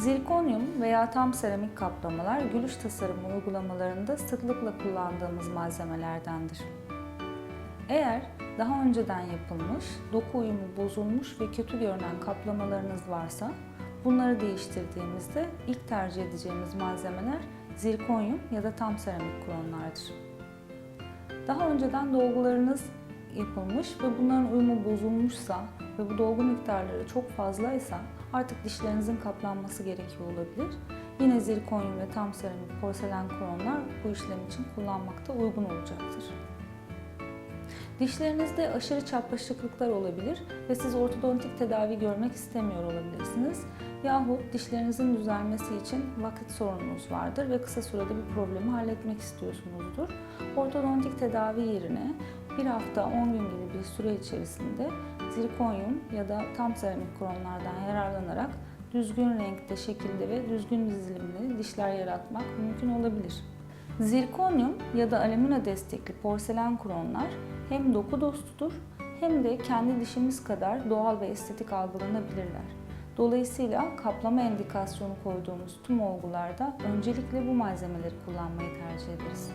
Zirkonyum veya tam seramik kaplamalar gülüş tasarımı uygulamalarında sıklıkla kullandığımız malzemelerdendir. Eğer daha önceden yapılmış, doku uyumu bozulmuş ve kötü görünen kaplamalarınız varsa bunları değiştirdiğimizde ilk tercih edeceğimiz malzemeler zirkonyum ya da tam seramik kronlardır. Daha önceden dolgularınız yapılmış ve bunların uyumu bozulmuşsa ve bu dolgu miktarları çok fazlaysa artık dişlerinizin kaplanması gerekiyor olabilir. Yine zirkonyum ve tam seramik porselen kronlar bu işlem için kullanmakta uygun olacaktır. Dişlerinizde aşırı çapraşıklıklar olabilir ve siz ortodontik tedavi görmek istemiyor olabilirsiniz. Yahut dişlerinizin düzelmesi için vakit sorununuz vardır ve kısa sürede bir problemi halletmek istiyorsunuzdur. Ortodontik tedavi yerine bir hafta 10 gün gibi bir süre içerisinde zirkonyum ya da tam seramik kronlardan yararlanarak düzgün renkte, şekilde ve düzgün dizilimli dişler yaratmak mümkün olabilir. Zirkonyum ya da alümina destekli porselen kronlar hem doku dostudur hem de kendi dişimiz kadar doğal ve estetik algılanabilirler. Dolayısıyla kaplama endikasyonu koyduğumuz tüm olgularda öncelikle bu malzemeleri kullanmayı tercih ederiz.